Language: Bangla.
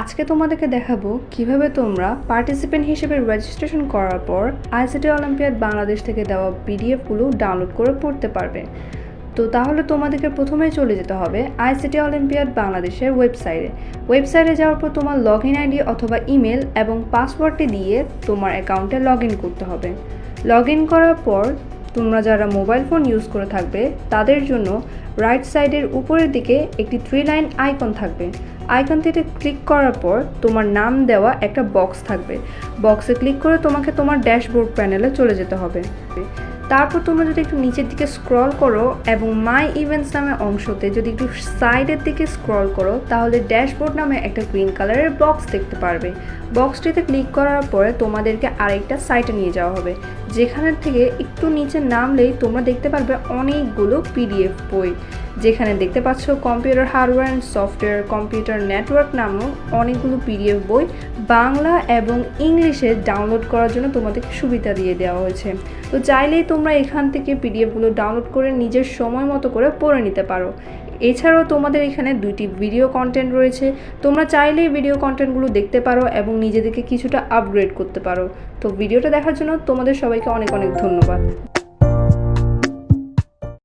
আজকে তোমাদেরকে দেখাবো কীভাবে তোমরা পার্টিসিপেন্ট হিসেবে রেজিস্ট্রেশন করার পর আইসিটি অলিম্পিয়াড বাংলাদেশ থেকে দেওয়া পিডিএফগুলো ডাউনলোড করে পড়তে পারবে। তো তাহলে তোমাদেরকে প্রথমেই চলে যেতে হবে আইসিটি অলিম্পিয়াড বাংলাদেশের ওয়েবসাইটে ওয়েবসাইটে যাওয়ার পর তোমার লগ ইন আইডি অথবা ইমেল এবং পাসওয়ার্ডটি দিয়ে তোমার অ্যাকাউন্টে লগ ইন করতে হবে। লগ ইন করার পর তোমরা যারা মোবাইল ফোন ইউজ করে থাকবে, তাদের জন্য রাইট সাইডের উপরের দিকে একটি থ্রি লাইন আইকন থাকবে। আইকনটিতে ক্লিক করার পর তোমার নাম দেওয়া একটা বক্স থাকবে। বক্সে ক্লিক করে তোমাকে তোমার ড্যাশবোর্ড প্যানেলে চলে যেতে হবে। তারপর তোমরা যদি একটু নিচের দিকে স্ক্রল করো এবং মাই ইভেন্টস নামে অংশতে যদি একটু সাইডের দিকে স্ক্রল করো, তাহলে ড্যাশবোর্ড নামে একটা গ্রিন কালারের বক্স দেখতে পারবে। বক্সটিতে ক্লিক করার পরে তোমাদেরকে আরেকটা সাইটে নিয়ে যাওয়া হবে। যেখানের থেকে একটু নিচে নামলেই তোমরা দেখতে পারবে অনেকগুলো পিডিএফ বই। যেখানে দেখতে পাচ্ছ computer hardware and software computer network নামক অনেকগুলো পিডিএফ বই বাংলা এবং ইংলিশে ডাউনলোড করার জন্য তোমাদেরকে সুবিধা দিয়ে দেওয়া হয়েছে। তো চাইলেই তোমরা এখান থেকে পিডিএফগুলো ডাউনলোড করে নিজের সময় মতো করে পড়ে নিতে পারো। এছাড়াও তোমাদের এখানে দুইটি ভিডিও কন্টেন্ট রয়েছে। তোমরা চাইলেই ভিডিও কন্টেন্টগুলো দেখতে পারো এবং নিজেদেরকে কিছুটা আপগ্রেড করতে পারো। তো ভিডিওটা দেখার জন্য তোমাদের সবাইকে অনেক অনেক ধন্যবাদ।